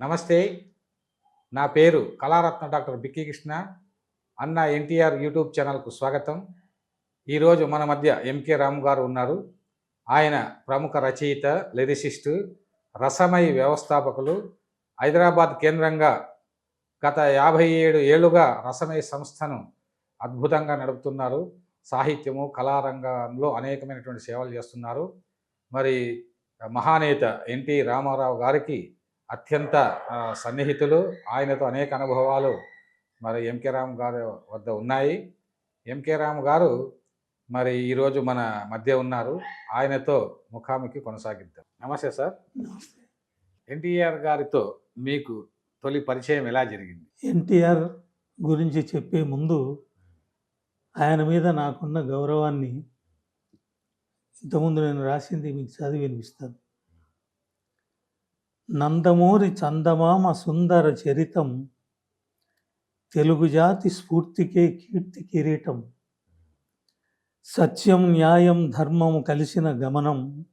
నమస్తే. నా పేరు కళారత్న డాక్టర్ బిక్కి కృష్ణ. అన్న ఎన్టీఆర్ యూట్యూబ్ ఛానల్కు స్వాగతం. ఈరోజు మన మధ్య ఎంకే రాము గారు ఉన్నారు. ఆయన ప్రముఖ రచయిత లిరిసిస్టు రసమయ వ్యవస్థాపకులు హైదరాబాద్ కేంద్రంగా గత యాభై ఏడు ఏళ్ళుగా రసమయ సంస్థను అద్భుతంగా నడుపుతున్నారు. సాహిత్యము కళారంగంలో అనేకమైనటువంటి సేవలు చేస్తున్నారు. మరి మహానేత ఎన్టీ రామారావు గారికి అత్యంత సన్నిహితులు. ఆయనతో అనేక అనుభవాలు మరి ఎంకే రామ్ గారి వద్ద ఉన్నాయి. ఎంకే రామ్ గారు మరి ఈరోజు మన మధ్య ఉన్నారు. ఆయనతో ముఖాముఖి కొనసాగిద్దాం. నమస్తే సార్. ఎన్టీఆర్ గారితో మీకు తొలి పరిచయం ఎలా జరిగింది? ఎన్టీఆర్ గురించి చెప్పే ముందు ఆయన మీద నాకున్న గౌరవాన్ని ఇంతకుముందు నేను రాసింది మీకు చదివి వినిపిస్తాను. నందమూరి చందమామ సుందర చరితం తెలుగు జాతి స్ఫూర్తికే కీర్తి కిరీటం సత్యం న్యాయం ధర్మము కలిసిన గమనం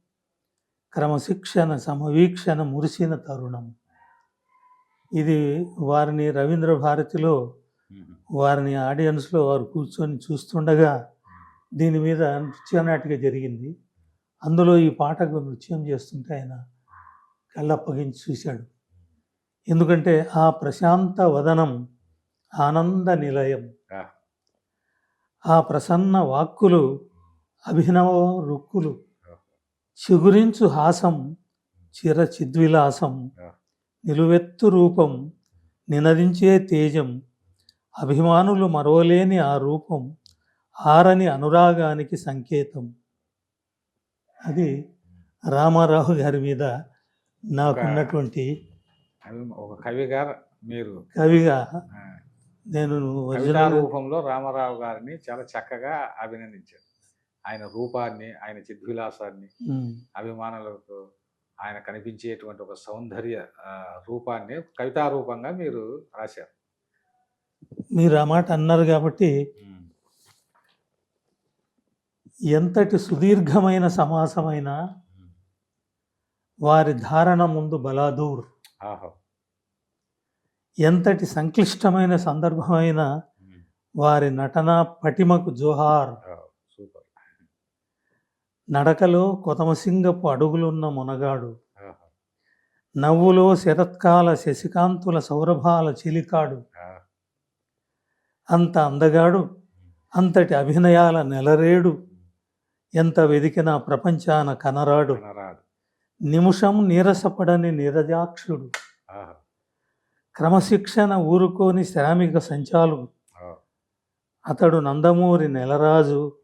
క్రమశిక్షణ సమవీక్షణ మురిసిన తరుణం. ఇది వారిని రవీంద్ర భారతిలో వారిని ఆడియన్స్లో వారు కూర్చొని చూస్తుండగా దీని మీద నృత్యనాటిక జరిగింది. అందులో ఈ పాటకు నృత్యం చేస్తుంటే ఆయన కళ్ళప్పగించి చూశాడు ఎందుకంటే ఆ ప్రశాంత వదనం ఆనంద నిలయం ఆ. ప్రసన్న వాక్కులు అభినవ రుక్కులు చిగురించు హాసం చిర చిద్విలాసం. నిలువెత్తు రూపం నినదించే తేజం అభిమానులు మరవలేని ఆ రూపం ఆరని అనురాగానికి సంకేతం అది రామారావు గారి మీద నాకున్నటువంటి ఒక కవిగా మీరు కవిగా నేను రూపంలో రామారావు గారిని చాలా చక్కగా అభినందించారు. ఆయన రూపాన్ని ఆయన చిద్విలాసాన్ని అభిమానులకు ఆయన కనిపించేటువంటి ఒక సౌందర్య రూపాన్ని కవితా రూపంగా మీరు రాశారు. మీరు ఆ మాట అన్నారు కాబట్టి ఎంతటి సుదీర్ఘమైన సమాసమైన వారి ధారణ ముందు బలాదూర్. ఎంతటి సంక్లిష్టమైన సందర్భమైన వారి నటన పటిమకు జోహార్. నడకలో కొతమసింగపు అడుగులున్న మునగాడు. నవ్వులో శరత్కాల శశికాంతుల సౌరభాల చిలికాడు. అంత అందగాడు అంతటి అభినయాల నెలరేడు. ఎంత వెదికినా ప్రపంచాన కనరాడు. నిమిషం నీరసపడని నీరజాక్షుడు. క్రమశిక్షణ ఊరుకోని శ్రామిక సంచాలు అతడు నందమూరి నెలరాజు.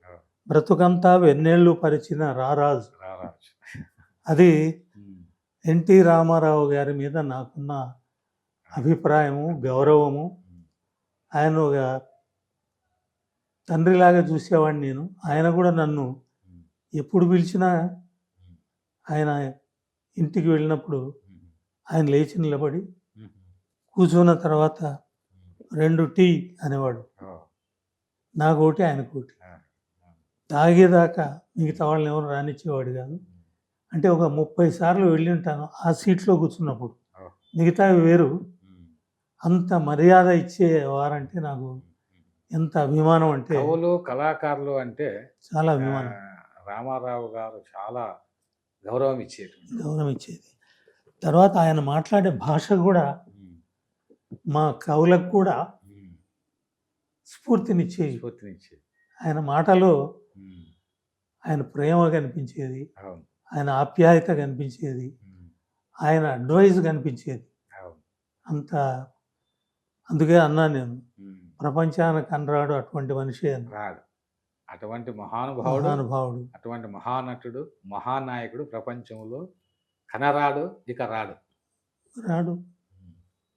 బ్రతుకంతా వెన్నెళ్ళు పరిచిన రారాజు. అది ఎన్టీ రామారావు గారి మీద నాకున్న అభిప్రాయము గౌరవము. ఆయన ఒక తండ్రిలాగా చూసేవాడిని నేను. ఆయన కూడా నన్ను ఎప్పుడు పిలిచినా ఆయన ఇంటికి వెళ్ళినప్పుడు ఆయన లేచి నిలబడి కూర్చున్న తర్వాత రెండు టీ అనేవాడు. ఓ, నాకు ఒకటి ఆయనకు ఒకటి. ఆ, తాగేదాకా మిగతా వాళ్ళని ఎవరు రానిచ్చేవాడు కాదు. అంటే ఒక ముప్పై సార్లు వెళ్ళి ఉంటాను ఆ సీట్లో కూర్చున్నప్పుడు. ఓ, మిగతావి వేరు. అంత మర్యాద ఇచ్చేవారంటే నాకు ఎంత అభిమానం అంటే కవులు కళాకారులు అంటే చాలా అభిమానం. రామారావు గారు చాలా గౌరవం ఇచ్చేటువంటి గౌరవం ఇచ్చేది తర్వాత ఆయన మాట్లాడే భాష కూడా మా కవులకు కూడా స్ఫూర్తినిచ్చేది. స్ఫూర్తినిచ్చేది. ఆయన మాటలో ఆయన ప్రేమ కనిపించేది. ఆయన ఆప్యాయత కనిపించేది. ఆయన అడ్వైజ్ కనిపించేది. అంత అందుకే అన్నా నేను. ఉమ్, ప్రపంచాన కనరాడు అటువంటి మనిషి అని. రాడు. అటువంటి మహానుభావుడు మహానుభావుడు. అటువంటి మహానటుడు మహానాయకుడు ప్రపంచంలో కనరాడు ఇక రాడు రాడు.